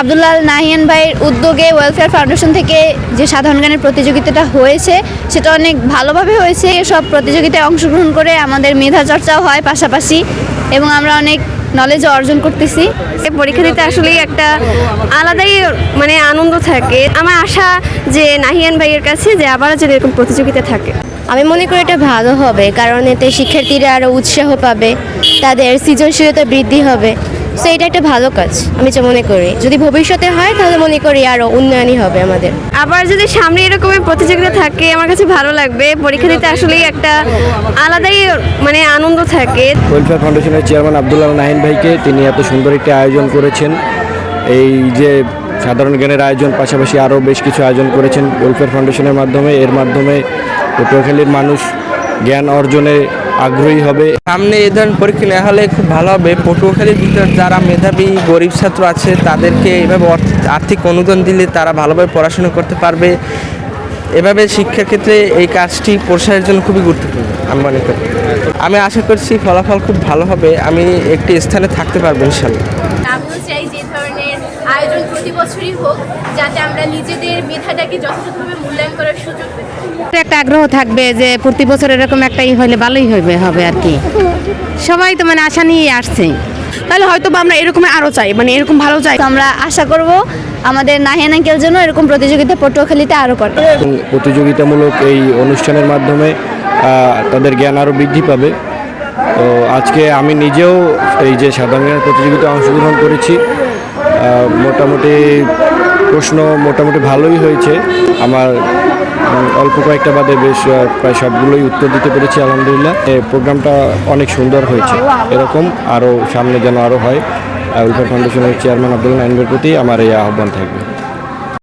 আবদুল্লাল নাহিয়ান ভাইয়ের উদ্যোগে welfare foundation থেকে যে সাধারণ গানের প্রতিযোগিতাটা হয়েছে সেটা অনেক ভালোভাবে হয়েছে। সব প্রতিযোগিতায় অংশগ্রহণ করে আমাদের মেধা চর্চাও হয় পাশাপাশি এবং আমরা অনেক নলেজ অর্জন করতেছি। এই পরীক্ষা দিতে আসলেই একটা আলাদাই মানে আনন্দ থাকে। আমার আশা যে নাহিয়ান ভাইয়ের কাছে যে আবারও যদি এরকম প্রতিযোগিতা থাকে। আমি মনে করি এটা ভালো হবে কারণ এতে শিক্ষার্থীরা আরও উৎসাহ পাবে তাদের সৃজনশীলতা বৃদ্ধি হবে। সো এটা একটা ভালো কাজ আমি যা মনে করি। যদি ভবিষ্যতে হয় তাহলে মনে করি আরও উন্নয়নই হবে আমাদের। আবার যদি সামনে এরকমের প্রতিযোগিতা থাকে আমার কাছে ভালো লাগবে। পরীক্ষা দিতে আসলেই একটা আলাদাই মানে আনন্দ থাকে। ওয়েলফেয়ার ফাউন্ডেশনের চেয়ারম্যান আবদুল্লাহ নাহিন ভাইকে তিনি এত সুন্দর একটি আয়োজন করেছেন। এই যে সাধারণ জ্ঞানের আয়োজন পাশাপাশি আরও বেশ কিছু আয়োজন করেছেন। ওয়েলফেয়ার ফাউন্ডেশনের মাধ্যমে এর মাধ্যমে পটুয়াখালীর মানুষ জ্ঞান অর্জনে আগ্রহী হবে। সামনে এই ধরনের পরীক্ষা নেওয়া হলে খুব ভালো হবে। পটুয়াখালীর ভিতর যারা মেধাবী গরিব ছাত্র আছে তাদেরকে এভাবে আর্থিক অনুদান দিলে তারা ভালোভাবে পড়াশোনা করতে পারবে। এভাবে শিক্ষার ক্ষেত্রে এই কাজটি প্রসারের জন্য খুবই গুরুত্বপূর্ণ আমি মনে করি। আমি আশা করছি ফলাফল খুব ভালো হবে। আমি একটি স্থানে থাকতে পারব ইনশাল্লাহ। আমিও চাই যে ধরনের আয়োজন প্রতি বছরই হোক যাতে আমরা নিজেদের মেধাটাকে যথাযথভাবে মূল্যায়ন করার সুযোগ পেতে একটা আগ্রহ থাকবে যে প্রতি বছর এরকম একটা ই হলে ভালোই হবে হবে আর কি। সবাই তো মানে আশা নিয়ে আসছে। তাহলে হয়তো বা আমরা এরকম আরও চাই মানে এরকম ভালো চাই। তো আমরা আশা করব আমাদের আঙ্কেল জন্য এরকম প্রতিযোগিতা পটুয়াখালীতে আরও করে। এবং প্রতিযোগিতামূলক এই অনুষ্ঠানের মাধ্যমে তাদের জ্ঞান আরও বৃদ্ধি পাবে। তো আজকে আমি নিজেও এই যে সাধারণ জ্ঞানের প্রতিযোগিতায় অংশগ্রহণ করেছি মোটামুটি প্রশ্ন মোটামুটি ভালোই হয়েছে। আমার অল্প কয়েকটা বাদে বেশ প্রায় সবগুলোই উত্তর দিতে পেরেছি, আলহামদুলিল্লাহ। প্রোগ্রামটা অনেক সুন্দর হয়েছে। এরকম আরও সামনে যেন আরও হয় ওয়েলফেয়ার ফাউন্ডেশনের চেয়ারম্যান আব্দুল নাইনবের প্রতি আমার এই আহ্বান থাকবে।